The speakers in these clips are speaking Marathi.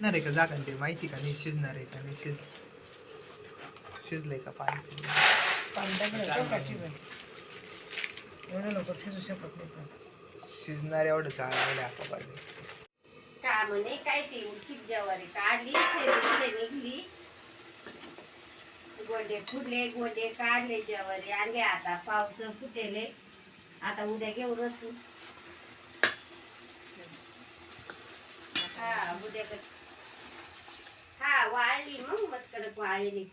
शिजणार आहे का जागा ते माहिती का? नाही शिजणार आहे का नाही शिज शिजलंय का? पाणी एवढं लवकर शिजू शकत नाही. शिजणार एवढं चाललं आता पाहिजे का म्हणे? काय ती उचित ज्वारी काढली निघली. गोंडे फुटले गोंडे काढले ज्वारी. आणले आता पाऊस फुटेले. आता उद्या घेऊ रचू हा उद्या हा वाळली मग मस्त कडक वाळली.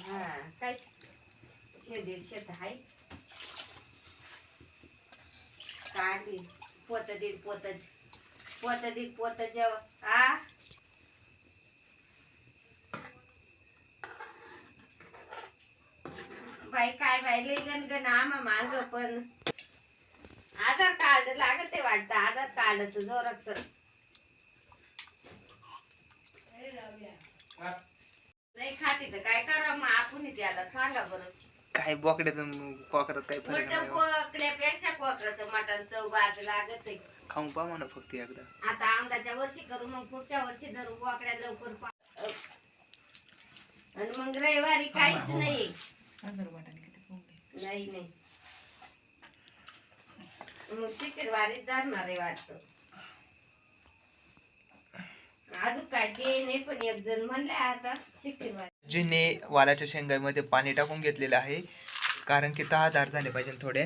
हा काय शे दीडशे आहे. काढली पोत दीड पोत पोत दीड पोत जेव आ? बाई काय बाई लय गणगण आम्हा माग पण. आधार कार्ड लागत आहे वाटतं आधार कार्डच जोरात नाही खाती तर काय करा मग आपण आता सांगा बरं. काय बोकड्यात कोकरात काय फरक नाही कोकड्यापेक्षा कोकराचं मटण चव बाज लागत. आहे खाऊन पहा म्हणा फक्त एकदा. आता आंब्याच्या वर्षी करू मग पुढच्या वर्षी धरू बोकड्या लवकर पा- आणि मग रविवारी काहीच नाही. आंध्र वाटाणे किती पोंगे. नाही नाही. मग शुक्रवारी धरणार आहे वाटत. अजून काय ते नाही पण एक जण आता जिने वालाच्या शेंगामध्ये पाणी टाकून घेतलेलं आहे. कारण की तहाधार झाले पाहिजे थोडे.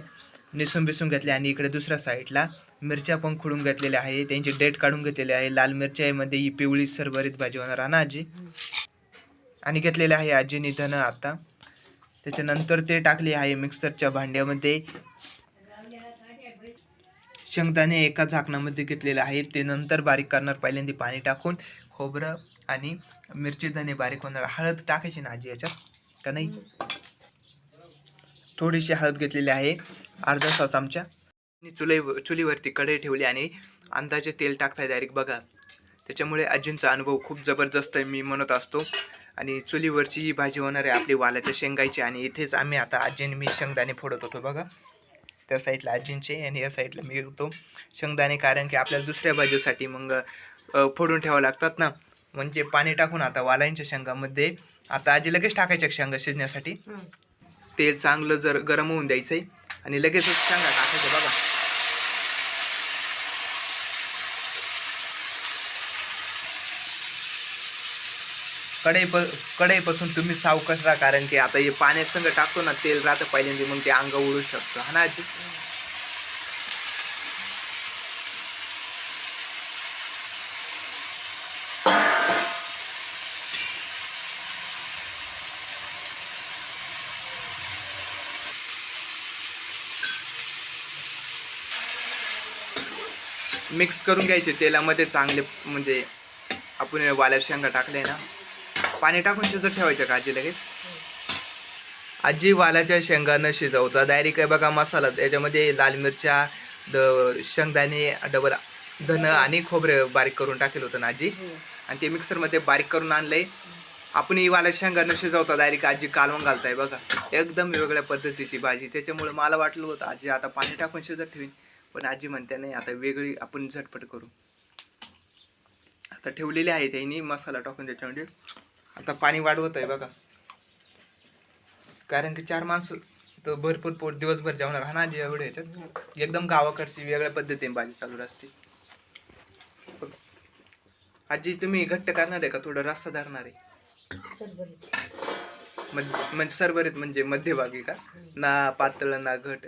निसून बिसून घेतले आणि इकडे दुसऱ्या साईडला मिरच्या पण खुडून घेतलेल्या आहे. त्यांची डेट काढून घेतलेली आहे. लाल मिरच्यामध्ये ही पिवळी सरभरीत भाजी होणार आहे ना आजी? आणि घेतलेले आहे आजीने धन आता. त्याच्यानंतर ते टाकले आहे मिक्सरच्या भांड्यामध्ये. शेंगदाणे एका झाकणामध्ये घेतलेले आहे ते नंतर बारीक करणार. पहिल्यांदा पाणी टाकून खोबरं आणि मिरची बारीक होणार. हळद टाकायची ना आजी याच्यात? का नाही? थोडीशी हळद घेतलेली आहे. अर्धा सा चमचा. आणि चुली चुलीवरती कढई ठेवली आणि अंदाजे तेल टाकताय डायरेक्ट बघा. त्याच्यामुळे आजींचा अनुभव खूप जबरदस्त आहे मी म्हणत असतो. आणि चुलीवरची ही भाजी होणार आहे आपली वालाच्या शेंगायची. आणि इथेच आम्ही आता आजीने मी शेंगदाणे फोडत होतो बघा. त्या साईडला आजींचे आणि या साईडला मी होतो. शेंगदाणे कारण की आपल्याला दुसऱ्या भाजीसाठी मग फोडून ठेवावं लागतात ना. म्हणजे पाणी टाकून आता वालांच्या शेंगामध्ये. आता आजी लगेच टाकायच्या शेंगा शिजण्यासाठी. तेल चांगलं जर गरम होऊन द्यायचंय. आणि लगेचच शेंगा टाकायच्या बघा. कढई प कढईपासून तुम्ही सावकाश राहा कारण की आता हे पाण्यासंग टाकतो ना तेल राहतं पहिल्यांदा मग ते अंग उडू शकतं. हा ना मिक्स करून घ्यायचे तेलामध्ये चांगले म्हणजे आपण वाल्या शेंगा टाकले ना पाणी टाकून शिजत ठेवायचं का आजी लगेच? आजी वालाच्या शेंगा न शिजवता. डायरेक्ट आहे बघा मसाला त्याच्यामध्ये लाल मिरच्या द शेंगदाणे डबल धन आणि खोबरे बारीक करून टाकेल होतं ना आजी? आणि ते मिक्सरमध्ये बारीक करून आणलंय. आपण ही वाला शेंगा न शिजवता डायरेक्ट आजी कालवून घालताय बघा. एकदम वेगळ्या पद्धतीची भाजी. त्याच्यामुळे मला वाटलं होतं आजी आता पाणी टाकून शिजत ठेवीन. पण आजी म्हणते नाही आता वेगळी आपण झटपट करू. आता ठेवलेली आहे त्यांनी मसाला टाकून त्याच्यामध्ये. आता पाणी वाढवत आहे बघा. कारण की चार माणसं तर भरपूर पोट दिवसभर जेवणार. हा ना आजी एवढे याच्यात एकदम गावाकडची वेगळ्या पद्धतीने भाजी चालू असते. आजी तुम्ही घट्ट करणार आहे का? थोडं रस्ता धरणार आहे. म्हणजे सरभरीत म्हणजे मध्यभागी का? ना पातळ ना घट.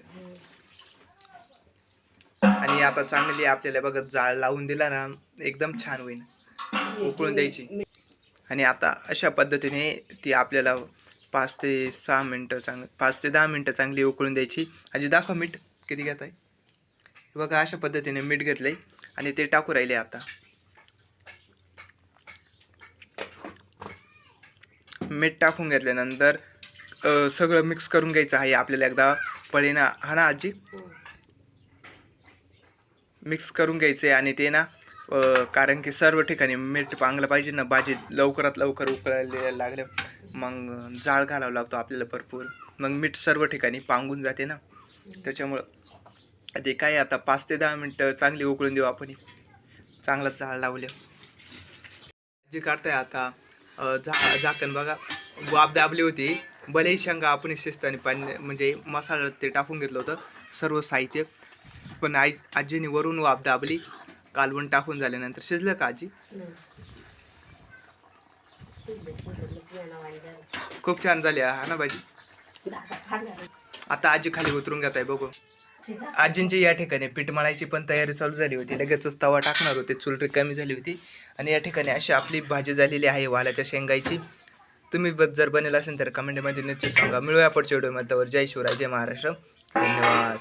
आणि आता चांगली आपल्याला बघा जाळ लावून दिला ना एकदम छान होईल उकळून द्यायची. आणि आता अशा पद्धतीने ती आपल्याला पाच ते सहा मिनटं चांग पाच ते दहा मिनटं चांगली उकळून द्यायची. आजी दाखव मीठ. किती घेत आहे बघा अशा पद्धतीने मीठ घेतलंय आणि ते टाकू राहिले आता. मीठ टाकून घेतल्यानंतर सगळं मिक्स करून घ्यायचं आहे आपल्याला एकदा. पळीना हा ना आजी? मिक्स करून घ्यायचं आहे आणि ते ना कारण की सर्व ठिकाणी मीठ पांगलं पाहिजे ना भाजी लवकरात लवकर उकळायला लागलं मग जाळ घालावा लागतो आपल्याला भरपूर. मग मीठ सर्व ठिकाणी पांगून जाते ना. त्याच्यामुळं ते काय आता पाच ते दहा मिनटं चांगली उकळून देऊ आपण. चांगला जाळ लावले. जी काढताय आता झा झाकण बघा. वाफ दाबली होती. भलेही शेंगा आपण आणि पाणी म्हणजे मसाला ते टाकून घेतलं होतं सर्व साहित्य. पण आई आजीने वरून वाफ दाबली. कालवण टाकून झाल्यानंतर शिजलं का आजी? खूप छान झाली हा ना भाजी? आता आजी खाली उतरून घेत आहे बघू. आजींची या ठिकाणी पीठ मळायची पण तयारी चालू झाली होती. लगेचच तवा टाकणार होते चुलटी कमी झाली होती. आणि या ठिकाणी अशी आपली भाजी झालेली आहे वालाच्या शेंगायची. तुम्ही ब- जर बनेल असेल तर कमेंटमध्ये नक्की सांगा. मिळूया पुढच्या व्हिडिओमध्ये जय शिवराय जय महाराष्ट्र. धन्यवाद.